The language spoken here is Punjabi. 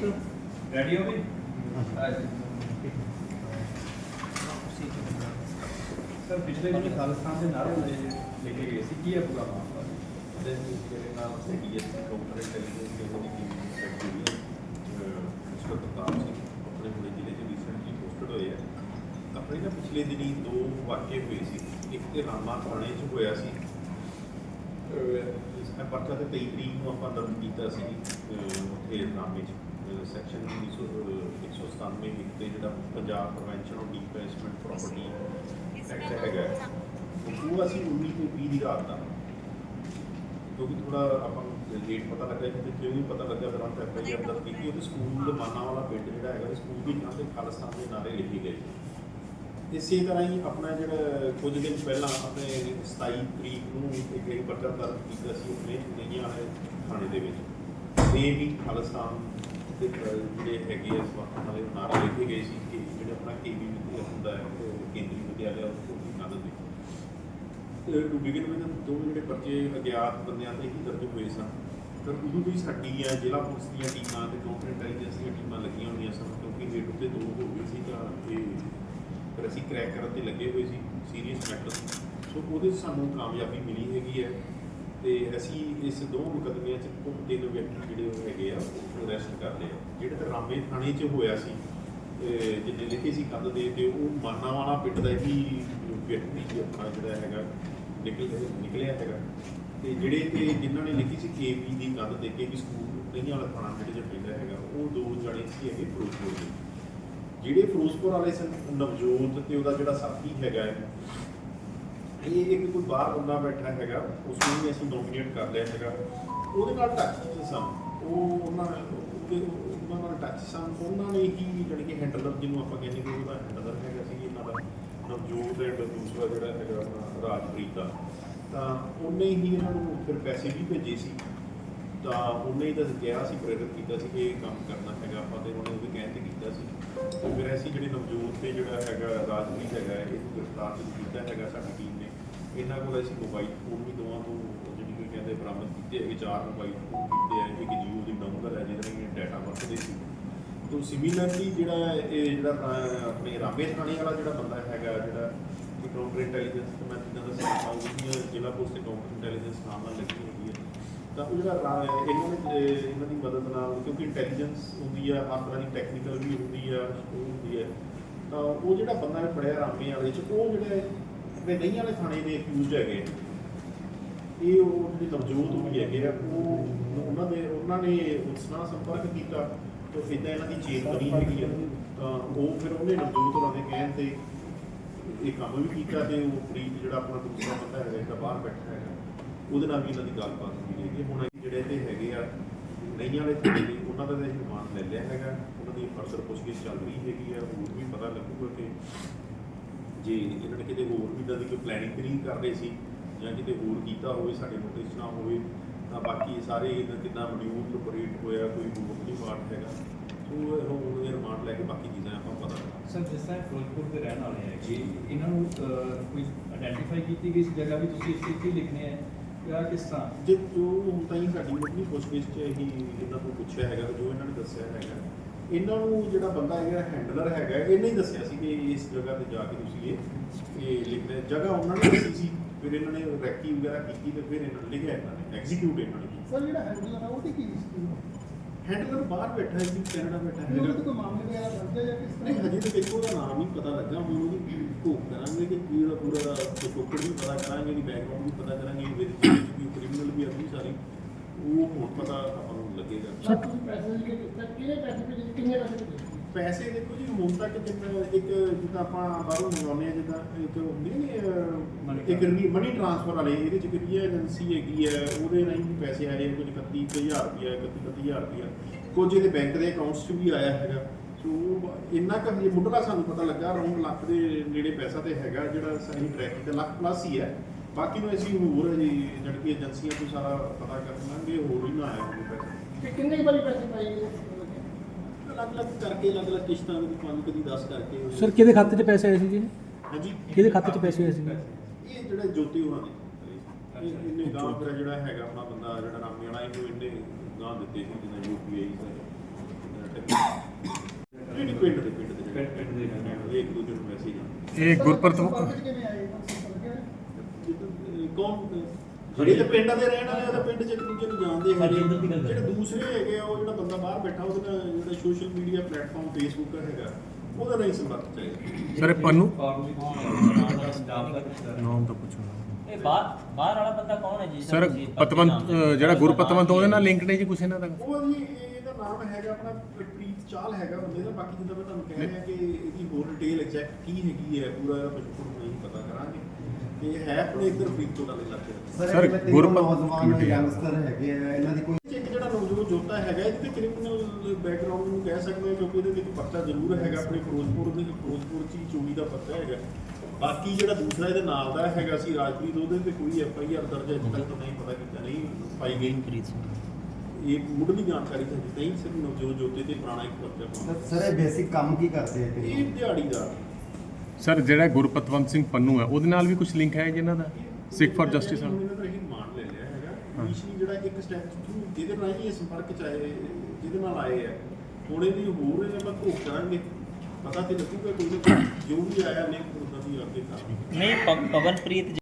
ਸਰ ਰੈਡੀ ਹੋ ਗਏ? ਸਰ ਪਿਛਲੇ ਦਿਨ ਖਾਲਿਸਤਾਨ ਦੇ ਨਾਰੇ ਲੈ ਲੈ ਕੇ ਗਏ ਸੀ ਕੀ ਹੈ ਪੂਰਾ ਮਾਮਲਾ? ਦੇ ਜਿਹੜੇ ਨਾਲ ਹੈਗੀ ਹੈ? ਡਾਕਟਰ ਇੰਟੈਲੀਜੈਂਸ ਦੇ ਉਹਦੀ ਟੀਮ ਸੈਕਟਰੀ ਹੈ? ਮਿਸਟਰ ਪ੍ਰਤਾਪ ਸਿੰਘ ਆਪਣੇ ਹੁਣੇ ਜ਼ਿਲ੍ਹੇ 'ਚ ਰੀਸੈਂਟਲੀ ਪੋਸਟਡ ਹੋਏ ਆ। ਆਪਣੇ ਨਾ ਪਿਛਲੇ ਦਿਨੀ ਦੋ ਵਾਕਿਏ ਹੋਏ ਸੀ। ਇੱਕ ਤੇ ਰਾਮਾ ਥਾਣੇ 'ਚ ਹੋਇਆ ਸੀ। ਅਹ ਇਸ ਦਾ ਪਰਚਾ ਤੇ 23 ਤਰੀਕ ਨੂੰ ਆਪਾਂ ਦਰਜ ਕੀਤਾ ਸੀ ਅਹ ਉੱਥੇ ਰਾਮੇ 'ਚ। ਸੈਕਸ਼ਨ 197 ਇੱਕ ਤੇ ਜਿਹੜਾ Punjab prevention of displacement property act ਹੈਗਾ ਹੈ। ਉਹ ਅਸੀਂ 19 ਤੇ 20 ਦੀ ਰਾਤ ਦਾ ਕਿਉਂਕਿ ਥੋੜਾ ਆਪਾਂ ਨੂੰ ਲੇਟ ਪਤਾ ਲੱਗਾ ਕਿ ਕਿਉਂ ਨਹੀਂ ਪਤਾ ਲੱਗਾ ਦਰਾਂ ਤੇ ਐਫ ਆਈ ਆਰ ਦਰਜ ਕੀਤੀ ਉਹਦੇ ਸਕੂਲ ਦੇ ਮਾਨਾ ਵਾਲਾ ਪਿੰਡ ਜਿਹੜਾ ਹੈਗਾ ਉਹ ਸਕੂਲ ਦੀ ਨਾਂ ਤੇ ਖਾਲਿਸਤਾਨ ਦੇ ਨਾਰੇ ਲਿਖੇ ਗਏ। ਇਸੇ ਤਰ੍ਹਾਂ ਹੀ ਆਪਣਾ ਜਿਹੜਾ ਕੁਝ ਦਿਨ ਪਹਿਲਾਂ ਆਪਣੇ 27 ਤਰੀਕ ਨੂੰ ਇੱਕ ਇੱਕ ਪੱਤਰ ਦਰਜ ਕੀਤਾ ਸੀ ਆਪਣੇ ਨਈਆਂ ਵਾਲੇ ਥਾਣੇ ਦੇ ਵਿੱਚ। ਇਹ ਵੀ ਅਹ, ਜਿਹੜੇ ਹੈਗੇ ਆ ਸਵਾਖਾਂ ਵਾਲੇ ਨਾਰੇ ਲਿਖੇ ਗਏ ਸੀ ਕਿ ਜਿਹੜਾ ਆਪਣਾ ਕੇਵੀ ਹੁੰਦਾ ਹੈ, ਉਹ ਕੇਂਦਰੀ ਵਿਦਿਆਲਿਆ ਉਹ ਦੀ ਮਦਦ ਦੇ ਟੂ ਬਿਗਨ ਵਿਦ ਦੋ ਜਿਹੜੇ ਪਰਚੇ ਅਗਿਆਤ ਬੰਦਿਆਂ ਤੇ ਹੀ ਦਰਜ ਹੋਏ ਸਨ। ਪਰ ਉਦੋਂ ਵੀ ਸਾਡੀ ਆ, ਜ਼ਿਲ੍ਹਾ ਪੁਲਿਸ ਦੀਆਂ ਟੀਮਾਂ ਤੇ ਕਾਊਂਟਰ ਇੰਟੈਲੀਜੈਂਸ ਦੀਆਂ ਟੀਮਾਂ ਲੱਗੀਆਂ ਹੋਈਆਂ ਸਨ, ਕਿਉਂਕਿ ਰੇਟ ਉੱਤੇ ਦੋ ਹੋ ਗਏ ਸੀ ਤਾਂ ਇਹ ਫਿਰ ਅਸੀਂ ਕਰੈਕ ਕਰਨ ਤੇ ਲੱਗੇ ਹੋਏ ਸੀ ਸੀਰੀਅਸ ਮੈਟਰ ਸੋ ਉਹਦੇ 'ਚ ਸਾਨੂੰ ਕਾਮਯਾਬੀ ਮਿਲੀ ਹੈਗੀ ਹੈ। ਤੇ ਅਸੀਂ ਇਸ ਦੋ ਮੁਕੱਦਮਿਆਂ 'ਚ ਕੁੱਲ ਤਿੰਨ ਵਿਅਕਤੀ ਜਿਹੜੇ ਉਹ ਹੈਗੇ ਆ ਉਹ ਅਰੈਸਟ ਕਰ ਲਏ ਆ। ਜਿਹੜੇ ਤਾਂ ਰਾਮੇ ਥਾਣੇ 'ਚ ਹੋਇਆ ਸੀ ਤੇ ਜਿੰਨੇ ਲਿਖੇ ਸੀ ਕੰਧ ਦੇ ਤੇ ਉਹ ਮਾਨਾਵਾਲਾ ਪਿੰਡ ਦਾ ਹੀ ਵਿਅਕਤੀ ਆਪਣਾ ਜਿਹੜਾ ਹੈਗਾ ਨਿਕਲ ਨਿਕਲਿਆ ਹੈਗਾ ਤੇ ਜਿਹੜੇ ਤੇ ਜਿਨ੍ਹਾਂ ਨੇ ਲਿਖੀ ਸੀ ਕੇਪੀ ਦੀ ਕੰਧ ਦੇ ਕੇ ਵੀ ਸਕੂਲ ਨਹੀਂ ਵਾਲਾ ਥਾਣਾ ਜਿਹੜੇ ਜਿਹਾ ਪੈਂਦਾ ਹੈਗਾ ਉਹ ਦੋ ਜਣੇ ਸੀ ਹੈਗੇ ਫਿਰੋਜ਼ਪੁਰ ਦੇ ਜਿਹੜੇ ਫਿਰੋਜ਼ਪੁਰ ਵਾਲੇ ਸਨ ਨਵਜੋਤ ਤੇ ਉਹਦਾ ਜਿਹੜਾ ਸਾਥੀ ਹੈਗਾ ਹੈ, ਇਹ ਇੱਕ ਕੋਈ ਬਾਹਰ ਬੰਦਾ ਬੈਠਾ ਹੈਗਾ ਉਸ ਨੂੰ ਵੀ ਅਸੀਂ ਡੋਮੀਨੇਟ ਕਰ ਲਿਆ ਹੈਗਾ। ਉਹਦੇ ਨਾਲ ਟੱਚ ਚ ਸਨ। ਉਹ ਉਹਨਾਂ ਨੇ ਉਹਦੇ ਉਹਨਾਂ ਨਾਲ ਟੱਚ ਸਨ। ਉਹਨਾਂ ਨੇ ਹੀ ਜਿਹੜੇ ਕਿ ਹੈਂਡਲਰ ਜਿਹਨੂੰ ਆਪਾਂ ਕਹਿੰਦੇ ਕਿ ਉਹਦਾ ਹੈਂਡਲਰ ਹੈਗਾ ਸੀ, ਇਹਨਾਂ ਦਾ ਨਵਜੋਤ ਐਂਡ ਦੂਸਰਾ ਜਿਹੜਾ ਹੈਗਾ ਰਾਜਪ੍ਰੀਤ ਦਾ। ਤਾਂ ਉਹਨੇ ਹੀ ਇਹਨਾਂ ਨੂੰ ਫਿਰ ਪੈਸੇ ਵੀ ਭੇਜੇ ਸੀ। ਤਾਂ ਉਹਨੇ ਹੀ ਤਾਂ ਕਿਹਾ ਸੀ, ਪ੍ਰੇਰਿਤ ਕੀਤਾ ਸੀ ਕਿ ਇਹ ਕੰਮ ਕਰਨਾ ਹੈਗਾ, ਆਪਾਂ ਤੇ ਉਹਨੇ ਵੀ ਕਹਿਣ ਤੇ ਕੀਤਾ ਸੀ। ਤੇ ਫਿਰ ਅਸੀਂ ਜਿਹੜੇ ਨਵਜੋਤ ਤੇ ਜਿਹੜਾ ਹੈਗਾ ਰਾਜਪ੍ਰੀਤ ਹੈਗਾ ਇਹਨੂੰ ਗ੍ਰਿਫਤਾਰ ਕੀਤਾ ਹੈਗਾ ਸਾਡੀ ਟੀਮ ਨੇ। ਇਹਨਾਂ ਕੋਲ ਅਸੀਂ ਮੋਬਾਈਲ ਫੋਨ ਵੀ ਦੋਵਾਂ ਤੋਂ ਜਿਹੜੀ ਕਿ ਕਹਿੰਦੇ ਬਰਾਮਦ ਕੀਤੇ ਹੈਗੇ, ਚਾਰ ਮੋਬਾਈਲ ਫੋਨ ਕੀਤੇ ਹੈ ਇੱਕ ਜੀਓ ਦੀ ਨੰਬਰ ਹੈ ਜਿਹਦੇ ਨਾਲ ਡਾਟਾ ਵਰਤਦੇ ਸੀ। ਤੋਂ ਸਿਮਿਲਰਲੀ ਜਿਹੜਾ ਇਹ ਜਿਹੜਾ ਆਪਣੇ ਰਾਮੇ ਥਾਣੇ ਵਾਲਾ ਜਿਹੜਾ ਬੰਦਾ ਹੈਗਾ, ਜਿਹੜਾ ਕਿ ਕਾਊਂਟਰ ਇੰਟੈਲੀਜੈਂਸ ਮੈਂ ਜਿੱਦਾਂ ਦਾ ਸਾਹ ਜ਼ਿਲ੍ਹਾ ਪੁਲਿਸ ਤੇ ਕਾਊਂਟਰ ਇੰਟੈਲੀਜੈਂਸ ਨਾਮ ਨਾਲ ਲੱਗੀ ਹੋਈ ਹੈ। ਤਾਂ ਉਹ ਜਿਹੜਾ ਰਾ- ਇਹਨਾਂ ਨੇ ਅਹ, ਇਹਨਾਂ ਦੀ ਮਦਦ ਨਾਲ ਕਿਉਂਕਿ ਇੰਟੈਲੀਜੈਂਸ ਹੁੰਦੀ ਆ ਹਰ ਤਰ੍ਹਾਂ ਦੀ ਟੈਕਨੀਕਲ ਵੀ ਹੁੰਦੀ ਆ ਉਹ ਹੁੰਦੀ ਹੈ ਤਾਂ ਉਹ ਜਿਹੜਾ ਬੰਦਾ ਨੇ ਫੜਿਆ ਰਾਮੇ ਵਾਲੇ ਚ ਉਹ ਜਿਹੜੇ ਆਪਣੇ ਨਹੀਂ ਵਾਲੇ ਥਾਣੇ ਦੇ ਅਕਿਊਜ਼ਡ ਹੈਗੇ ਆ। ਇਹ ਉਹ ਜਿਹੜੇ ਨਵਜੋਤ ਵੀ ਹੈਗੇ ਆ ਉਹ ਉਹਨਾਂ ਦੇ ਉਹਨਾਂ ਨੇ ਉਸ ਨਾਲ ਸੰਪਰਕ ਕੀਤਾ ਤੇ ਇਦਾਂ ਇਹਨਾਂ ਦੀ ਚੇਨ ਬਣੀ ਹੈਗੀ ਆ। ਤਾਂ ਉਹ ਫਿਰ ਉਹਨੇ ਨਵਜੋਤ ਹੋਰਾਂ ਦੇ ਕਹਿਣ ਤੇ ਇਹ ਕੰਮ ਵੀ ਕੀਤਾ ਤੇ ਉਹ ਪ੍ਰੀਤ ਜਿਹੜਾ ਆਪਣਾ ਦੂਸਰਾ ਬੰਦਾ ਹੈਗਾ ਜਿਹੜਾ ਬਾਹਰ ਬੈਠਾ ਹੈਗਾ। ਉਹਦੇ ਨਾਲ ਵੀ ਇਹਨਾਂ ਦੀ ਗੱਲਬਾਤ ਹੋਈ ਹੈਗੀ ਹੈ। ਹੁਣ ਅਸੀਂ ਜਿਹੜੇ ਤੇ ਹੈਗੇ ਆ ਨਹੀਂ ਵਾਲੇ ਥਾਣੇ ਦੇ ਉਹਨਾਂ ਦਾ ਤਾਂ ਅਸੀਂ ਰਿਮਾਂਡ ਲੈ ਲਿਆ ਹੈਗਾ। ਉਹਨਾਂ ਦੀ ਫਰਦਰ ਪੁੱਛਗਿੱਛ ਚੱਲ ਰਹੀ ਹੈਗੀ ਆ ਹੋਰ ਵੀ ਪਤਾ ਲੱਗੂਗਾ ਕਿ ਜੇ ਇਹਨਾਂ ਨੇ ਕਿਤੇ ਹੋਰ ਵੀ ਤਾਂ ਦੀ ਕੋਈ ਪਲੈਨਿੰਗ ਨਹੀਂ ਕਰ ਰਹੇ ਸੀ ਜਾਂ ਕਿਤੇ ਹੋਰ ਕੀਤਾ ਹੋਵੇ ਸਾਡੇ ਨੋਟਿਸ ਨਾ ਹੋਵੇ ਤਾਂ ਬਾਕੀ ਸਾਰੇ ਇਹਨਾਂ ਕਿੰਨਾ ਮੋਡਿਊਲ ਆਪਰੇਟ ਹੋਇਆ ਕੋਈ ਹੋਰ ਨਹੀਂ ਪਾਰਟ ਹੈਗਾ। ਸੋ ਇਹ ਹੁਣ ਇਹ ਰਿਮਾਂਡ ਲੈ ਕੇ ਬਾਕੀ ਚੀਜ਼ਾਂ ਆਪਾਂ ਪਤਾ ਕਰਾਂਗੇ। ਸਰ ਜਿਸ ਤਰ੍ਹਾਂ ਫਿਰੋਜ਼ਪੁਰ ਦੇ ਰਹਿਣ ਵਾਲੇ ਹੈ ਕਿ ਇਹਨਾਂ ਨੂੰ ਅਹ, ਕੋਈ ਆਇਡੈਂਟੀਫਾਈ ਕੀਤੀ ਗਈ ਸੀ ਜਗ੍ਹਾ ਵੀ ਤੁਸੀਂ ਇਸ ਇੱਥੇ ਲਿਖਣੇ ਹੈ ਜਾਂ ਕਿਸ? ਤਰ੍ਹਾਂ ਜੇ ਜੋ ਹੁਣ ਤਾਈਂ ਸਾਡੀ ਆਪਣੀ ਪੁੱਛਗਿੱਛ 'ਚ ਇਹੀ ਇਹਨਾਂ ਤੋਂ ਪੁੱਛਿਆ ਹੈਗਾ ਜੋ ਇਹਨਾਂ ਨੇ ਦੱਸਿਆ ਹੈਗਾ ਇਹਨਾਂ ਨੂੰ ਜਿਹੜਾ ਬੰਦਾ ਹੈਗਾ ਹੈਂਡਲਰ ਹੈਗਾ ਇਹਨੇ ਹੀ ਦੱਸਿਆ ਸੀ ਕਿ ਇਸ ਜਗ੍ਹਾ ਤੇ ਜਾ ਕੇ ਤੁਸੀਂ ਇਹ ਇਹ ਲਿਖਣਾ ਜਗ੍ਹਾ ਉਹਨਾਂ ਨੇ ਦੱਸੀ ਸੀ ਫਿਰ ਇਹਨਾਂ ਨੇ ਰੈਕੀ ਵਗੈਰਾ ਕੀਤੀ ਤੇ ਫਿਰ ਇਹਨਾਂ ਨੇ ਲਿਖਿਆ ਇਹਨਾਂ ਨੇ ਐਗਜ਼ੀਕਿਊਟ ਇਹਨਾਂ ਨੇ ਕੀਤਾ। ਸਰ ਜਿਹੜਾ ਹੈਂਡਲਰ ਹੈ ਉਹਦੀ ਕੀ ਸਥਿਤੀ ਹੈ ਹੈਂਡਲਰ ਬਾਹਰ ਬੈਠਾ ਹੈ ਜੀ ਕੈਨੇਡਾ ਬੈਠਾ ਉਹਦੇ ਤੇ ਹੈਗਾ ਕੋਈ ਮਾਮਲੇ ਵਗੈਰਾ ਦਰਜ ਹੈ ਜਾਂ ਕਿਸ ਨਹੀਂ ਤਰ੍ਹਾਂ ਹਜੇ ਤਾਂ ਦੇਖੋ ਉਹਦਾ ਨਾਮ ਨਹੀਂ ਪਤਾ ਲੱਗਾ ਹੁਣ ਉਹਦੀ ਕਰਾਂਗੇ ਕਿ ਕੀ ਉਹਦਾ ਪੂਰਾ ਟੋਕਰ ਵੀ ਪਤਾ ਕਰਾਂਗੇ ਇਹਦੀ ਬੈਕਗ੍ਰਾਉਂਡ ਵੀ ਪਤਾ ਕਰਾਂਗੇ ਵਿੱਚ ਵੀ ਕ੍ਰਿਮੀਨਲ ਵੀ ਆਪਣੀ ਸਾਰੀ। ਉਹ ਹੁਣ ਪਤਾ ਆਪਾਂ ਨੂੰ ਲੱਗੇਗਾ। ਸਰ ਤੁਸੀਂ ਪੈਸੇ ਜਿਹੜੇ ਕਿੰਨੇ ਕਿੰਨੇ ਪੈਸੇ ਭੇਜੇ ਕਿੰਨੇ ਪੈਸੇ ਭੇਜੇ ਪੈਸੇ ਦੇਖੋ ਜੀ ਹੁਣ ਤੱਕ ਜਿੱਦਾਂ ਇੱਕ ਜਿੱਦਾਂ ਆਪਾਂ ਬਾਹਰੋਂ ਮੰਗਾਉਂਦੇ ਆ ਜਿੱਦਾਂ ਇੱਕ ਹੁੰਦੀ ਨਹੀਂ ਇੱਕ ਮਨੀ ਟ੍ਰਾਂਸਫਰ ਵਾਲੇ ਇਹਦੇ ਚ ਕਿਹੜੀ ਏਜੰਸੀ ਹੈਗੀ ਹੈ ਉਹਦੇ ਰਾਹੀਂ ਵੀ ਪੈਸੇ ਆ ਰਹੇ ਕੁਝ 31000 ਰੁਪਇਆ 31000 ਰੁਪਇਆ। ਕੁਝ ਇਹਦੇ ਬੈਂਕ ਦੇ ਅਕਾਊਂਟਸ 'ਚ ਵੀ ਆਇਆ ਹੈਗਾ। ਸੋ ਉਹ ਇੰਨਾ ਕੁ ਹਜੇ ਮੁੱਢਲਾ ਸਾਨੂੰ ਪਤਾ ਲੱਗਾ ਅਰਾਊਂਡ ਲੱਖ ਦੇ ਨੇੜੇ ਪੈਸਾ ਤੇ ਹੈਗਾ ਜਿਹੜਾ ਸਹੀ ਟਰੈਕ ਤੇ ਲੱਖ ਪਲੱਸ ਹੀ ਹੈ। ਬਾਕੀ ਨੂੰ ਅਸੀਂ ਹੋਰ ਜੀ ਜਿਹੜੀ ਕਿ ਏਜੰਸੀਆਂ ਤੋਂ ਸਾਰਾ ਪਤਾ ਕਰ ਲਾਂਗੇ ਹੋਰ ਹੀ ਨਾ ਆਇਆ ਹੋਵੇ ਪੈਸਾ ਕਿ ਕਿੰਨੇ ਵਾਰੀ ਪੈਸੇ ਪਾਏ ਅਲੱਗ-ਅਲੱਗ ਕਰਕੇ ਅਲੱਗ-ਅਲੱਗ ਕਿਸ਼ਤਾਂ ਕਦੀ ਪੰਜ ਕਦੀ 10 ਕਰਕੇ ਸਰ ਕਿਹਦੇ ਖਾਤੇ 'ਚ ਪੈਸੇ ਆਏ ਸੀ ਜੀ? ਹਾਂਜੀ। ਕਿਹਦੇ ਖਾਤੇ 'ਚ ਪੈਸੇ ਆਏ ਸੀ? ਇਹ ਜਿਹੜਾ ਜੋਤੀ ਹੋਣਾ ਦੇ ਇਹ- ਇਹਨੇ ਗਾਂ ਫਿਰ ਜਿਹੜਾ ਹੈਗਾ ਆਪਣਾ ਬੰਦਾ ਜਿਹੜਾ ਰਾਮੇ ਵਾਲਾ ਇਹਨੂੰ ਇਹਨੇ ਗਾਂ ਦਿੱਤੇ ਸੀ ਜਿਹਨਾਂ ਯੂਪੀਆਈ ਇਹ ਗੁਰਪ੍ਰਤ ਸੰਪਰਕ 'ਚ ਕਿਵੇਂ ਆਏ ਇਹਨਾਂ ਨੂੰ ਸੰਪਰਕ ਹੈ? ਕੌਣ? ਜਿਹੜੇ ਤੇ ਪਿੰਡ ਦੇ ਰਹਿਣ ਵਾਲੇ ਉਹਦਾ ਪਿੰਡ ਚ ਇੱਕ ਦੂਜੇ ਨੂੰ ਜਾਣਦੇ ਹੈਗੇ। ਜਿਹੜੇ ਦੂਸਰੇ ਹੈਗੇ ਆ ਉਹ ਜਿਹੜਾ ਬੰਦਾ ਬਾਹਰ ਬੈਠਾ ਉਹਦੇ ਨਾਲ ਜਿਹੜਾ ਸੋਸ਼ਲ ਮੀਡੀਆ ਪਲੇਟਫਾਰਮ ਫੇਸਬੁੱਕ ਹੈਗਾ ਉਹਦਾ ਨਹੀਂ ਸੰਪਰਕ ਚਾਹੀਦਾ। ਸਰ ਇਹ ਪੰਨੂ? ਨਾਮ ਤਾਂ ਪੁੱਛੋ। ਇਹ ਬਾਹਰ ਬਾਹਰ ਵਾਲਾ ਬੰਦਾ ਕੌਣ ਹੈ ਜੀ? ਸਰ ਪਤਵੰਤ? ਅ, ਜਿਹੜਾ ਗੁਰਪਤਵੰਤ ਉਹਦੇ ਨਾਲ ਲਿੰਕ ਨੇ ਜੀ ਕੁਛ ਇਹਨਾਂ ਦਾ? ਉਹ ਜੀ ਇਹ- ਇਹਦਾ ਨਾਮ ਹੈਗਾ ਆਪਣਾ ਚਾਲ ਹੈਗਾ ਬੰਦੇ ਦਾ ਬਾਕੀ ਜਿੱਦਾਂ ਮੈਂ ਤੁਹਾਨੂੰ ਕਹਿ ਰਿਹਾ ਕਿ ਇਹਦੀ ਹੋਰ ਡਿਟੇਲ ਐਗਜ਼ੈਕਟ ਕੀ ਹੈਗੀ ਹੈ ਪੂਰਾ ਇਹਦਾ ਮਜਬੂਰ ਨਹੀਂ ਪਤਾ ਕਰਾਂਗੇ। ਤੇ ਹੈ ਆਪਣੇ ਇੱਧਰ ਫਰੀਦਕੋਟ ਵਾਲੇ ਇਲਾਕੇ ਦਾ। ਸਰ, ਸਰ ਗੁਰਪਤ- ਨੌਜਵਾਨ। ਯੰਗਸਟਰ ਹੈਗੇ ਆ ਇਹਨਾਂ ਦੀ ਕੋਈ ਇੱਕ ਜਿਹੜਾ ਨੌਜਵਾਨ ਜੋਤਾ ਹੈਗਾ ਇਹਦੇ ਤੇ ਕ੍ਰਿਮੀਨਲ ਬੈਕਗ੍ਰਾਉਂਡ ਨੂੰ ਕਹਿ ਸਕਦੇ ਹਾਂ ਕਿਉਂਕਿ ਇਹਦੇ ਵਿੱਚ ਪਰਚਾ ਜ਼ਰੂਰ ਹੈਗਾ ਆਪਣੇ ਫਿਰੋਜ਼ਪੁਰ ਦੇ ਫਿਰੋਜ਼ਪੁਰ ਚ ਹੀ ਚੋਰੀ ਦਾ ਪਰਚਾ ਹੈਗਾ। ਬਾਕੀ ਜਿਹੜਾ ਦੂਸਰਾ ਇਹਦੇ ਨਾਲ ਦਾ ਹੈਗਾ ਸੀ ਰਾਜਪ੍ਰੀਤ ਉਹਦੇ ਤੇ ਕੋਈ ਐਫ ਆਈ ਆਰ ਦਰਜ ਅਜੇ ਤੱਕ ਤਾਂ ਨਹੀਂ ਪਤਾ ਕੀਤਾ ਨਹੀਂ ਪਾਈ ਗਈ। ਪ੍ਰੀਤ ਸਿੰਘ। ਇਹ ਮੁੱਢਲੀ ਜਾਣਕਾਰੀ ਤਾਂ ਦਿੱਤੀ ਨਹੀਂ ਸਿਰਫ ਨਵਜੋਤ ਜੋਤੇ ਤੇ ਪੁਰਾਣਾ ਇੱਕ ਪਰਚਾ ਪਾਉਣਾ। ਸਰ ਇਹ ਬੇਸਿਕ ਕੰਮ ਕੀ ਕਰਦੇ ਆ ਤੇ ਇਹ ਦਿਹਾੜੀਦਾਰ। ਸਰ ਜਿਹੜਾ ਗੁਰਪਤਵੰਤ ਸਿੰਘ ਪੰਨੂ ਹੈ ਉਹਦੇ ਨਾਲ ਵੀ ਕੁਝ ਲਿੰਕ ਹੈ ਜੀ ਇਹਨਾਂ ਦਾ? ਸਿੱਖ ਫॉर ਜਸਟਿਸ ਹੁਣ ਇਹਨਾਂ ਦਾ ਇਹ ਮਾਨ ਲੈ ਲਿਆ ਹੈਗਾ ਹਾਂ। ਪਿਛਲੀ ਜਿਹੜਾ ਇੱਕ ਸਟੈਪ ਥਰੂ ਜਿਹਦੇ ਨਾਲ ਹੀ ਇਹ ਸੰਪਰਕ ਚ ਆਏ ਜਿਹਦੇ ਨਾਲ ਆਏ ਆ। ਹੁਣ ਇਹਦੀ ਹੋਰ ਇਹਨਾਂ ਦਾ ਘੋਖ ਕਰਾਂਗੇ। ਪਤਾ ਤੇ ਲੱਗੂਗਾ ਕੋਈ ਜੋ ਵੀ ਆਇਆ ਨੇ ਉਹਦਾ ਵੀ ਅੱਗੇ ਕਰਾਂਗੇ ਨਹੀਂ ਪਵਨਪ੍ਰੀਤ